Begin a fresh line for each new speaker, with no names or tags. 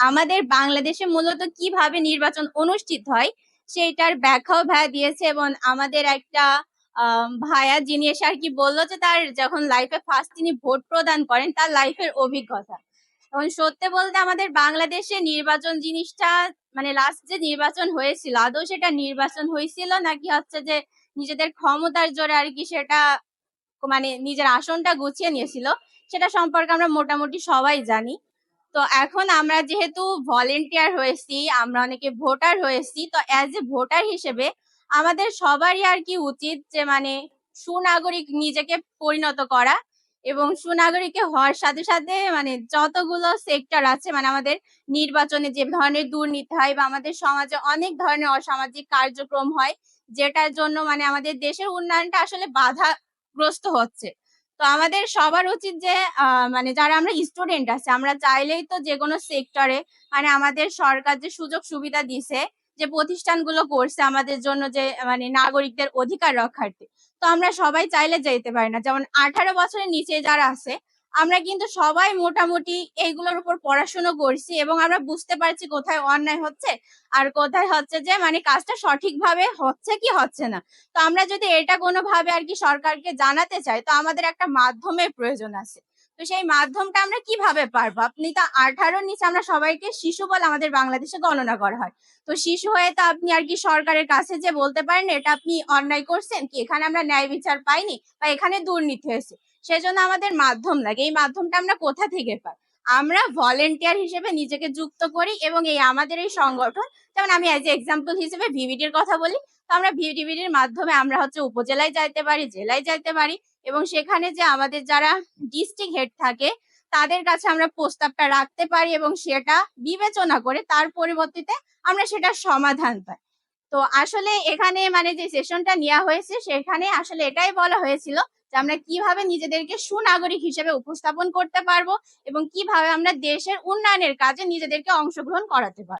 আমাদের বাংলাদেশে মূলত কীভাবে নির্বাচন অনুষ্ঠিত হয় সেইটার ব্যাখ্যাও ভাইয়া দিয়েছে এবং আমাদের একটা ভাইয়া যিনি এসে আর কি বলল যে তার যখন লাইফে ফার্স্ট তিনি ভোট প্রদান করেন তার লাইফের অভিজ্ঞতা। এবং সত্যি বলতে আমাদের বাংলাদেশে নির্বাচন জিনিসটা মানে লাস্ট যে নির্বাচন হয়েছিল, আদৌ সেটা নির্বাচন হয়েছিল নাকি হচ্ছে যে নিজেদের ক্ষমতার জোরে আর কি সেটা মানে নিজের আসনটা গুছিয়ে নিয়েছিল, সেটা সম্পর্কে আমরা মোটামুটি সবাই জানি। তো এখন আমরা যেহেতু ভলেন্টিয়ার হয়েছি, আমরা অনেকে ভোটার হয়েছি। তো অ্যাজ এ ভোটার হিসেবে আমাদের সবারই আর কি উচিত যে মানে সুনাগরিক নিজেকে পরিণত করা এবং সুনাগরিকে হওয়ার সাথে, সাথে মানে যতগুলো সেক্টর আছে মানে আমাদের নির্বাচনে যে ধরনের দুর্নীতি হয় বা আমাদের সমাজে অনেক ধরনের অসামাজিক কার্যক্রম হয়, যেটার জন্য মানে আমাদের দেশের উন্নয়নটা আসলে বাধাগ্রস্ত হচ্ছে। তো আমাদের সবার উচিত যে মানে যারা আমরা স্টুডেন্ট আছে আমরা চাইলেই তো যে কোনো সেক্টরে মানে আমাদের সরকার যে সুযোগ সুবিধা দিছে, যে প্রতিষ্ঠানগুলো করছে আমাদের জন্য যে মানে নাগরিকদের অধিকার রক্ষার্থে। তো আমরা সবাই চাইলে যেতে পারি না। যেমন ১৮ বছরের নিচে যারা আছে, আমরা কিন্তু সবাই মোটামুটি এইগুলোর উপর পড়াশুনো করছি এবং আমরা বুঝতে পারছি কোথায় অন্যায় হচ্ছে আর কোথায় হচ্ছে যে মানে কাজটা সঠিকভাবে হচ্ছে কি হচ্ছে না। তো আমরা যদি এটা কোনোভাবে আর কি সরকারকে জানাতে চাই, তো আমাদের একটা মাধ্যমের প্রয়োজন আছে। তো সেই মাধ্যমটা আমরা কীভাবে পারব? আপনি তো ১৮ র নিচে আমরা সবাইকে শিশু বলে আমাদের বাংলাদেশে গণনা করা হয়। তো শিশু হয়ে তো আপনি আর কি সরকারের কাছে যে বলতে পারেন, এটা আপনি অন্যায় করছেন কি এখানে আমরা ন্যায় বিচার পাইনি বা এখানে দুর্নীতি হয়েছে। সেজন্য আমাদের মাধ্যম লাগে। এই মাধ্যমটা আমরা কোথা থেকে পাই? আমরা ভলেন্টিয়ার হিসেবে নিজেকে যুক্ত করি এবং এই আমাদের এই সংগঠন, যেমন আমি অ্যাজ এ এক্সাম্পল হিসেবে ভিভিডির কথা বলি। তো আমরা ভিডিবিডির মাধ্যমে আমরা হচ্ছে উপজেলায় যাইতে পারি, জেলায় যাইতে পারি এবং সেখানে যে আমাদের যারা ডিস্ট্রিক্ট হেড থাকে তাদের কাছে আমরা প্রস্তাবটা রাখতে পারি এবং সেটা বিবেচনা করে তার পরিবর্তিতে আমরা সেটা সমাধান পাই। তো আসলে এখানে মানে যে সেশনটা নেওয়া হয়েছে সেখানে আসলে এটাই বলা হয়েছিল যে আমরা কীভাবে নিজেদেরকে সুনাগরিক হিসেবে উপস্থাপন করতে পারব এবং কীভাবে আমরা দেশের উন্নয়নের কাজে নিজেদেরকে অংশগ্রহণ করাতে পারব।